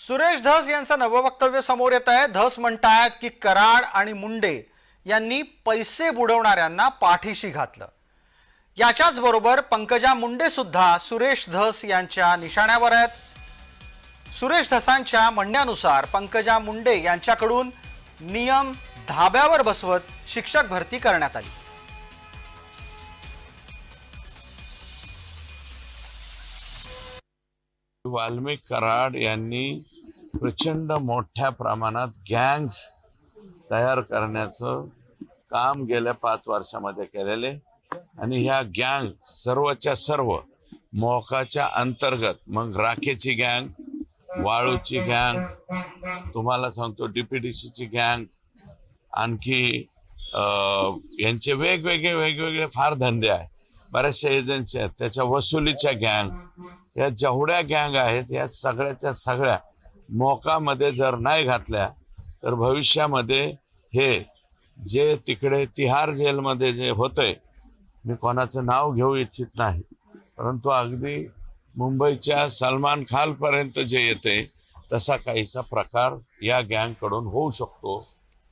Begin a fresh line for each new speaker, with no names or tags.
सुरेश धस यांचं नवं वक्तव्य समोर येत आहे. धस म्हणतायत की कराड आणि मुंडे यांनी पैसे बुडवणाऱ्यांना पाठीशी घातलं. याच्याच बरोबर पंकजा मुंडे सुद्धा सुरेश धस यांच्या निशाण्यावर आहेत. सुरेश धसांच्या म्हणण्यानुसार पंकजा मुंडे यांच्याकडून नियम धाब्यावर बसवत शिक्षक भरती करण्यात आली.
वाल्मिक कराड यांनी प्रचंड मोठ्या प्रमाणात गँग्स तयार करण्याचं काम गेल्या पाच वर्षामध्ये केलेले आणि ह्या गँग सर्वच्या सर्व मोकाच्या अंतर्गत मग राखेची गँग वाळूची गँग तुम्हाला सांगतो डीपीडीसीची गँग आणखी यांचे वेगवेगळे वेगवेगळे फार धंदे आहे बऱ्याचशा एजन्सी आहेत. त्याच्या वसुलीच्या गँग या जेवढ्या गँग आहेत या सगळ्याच्या सगळ्या मोकामध्ये जर नाही घातल्या तर भविष्यामध्ये हे जे तिकडे तिहार जेलमध्ये जे होतंय मी कोणाचं नाव घेऊ इच्छित नाही. परंतु अगदी मुंबईच्या सलमान खानपर्यंत जे येते तसा काहीसा प्रकार या गँगकडून होऊ शकतो.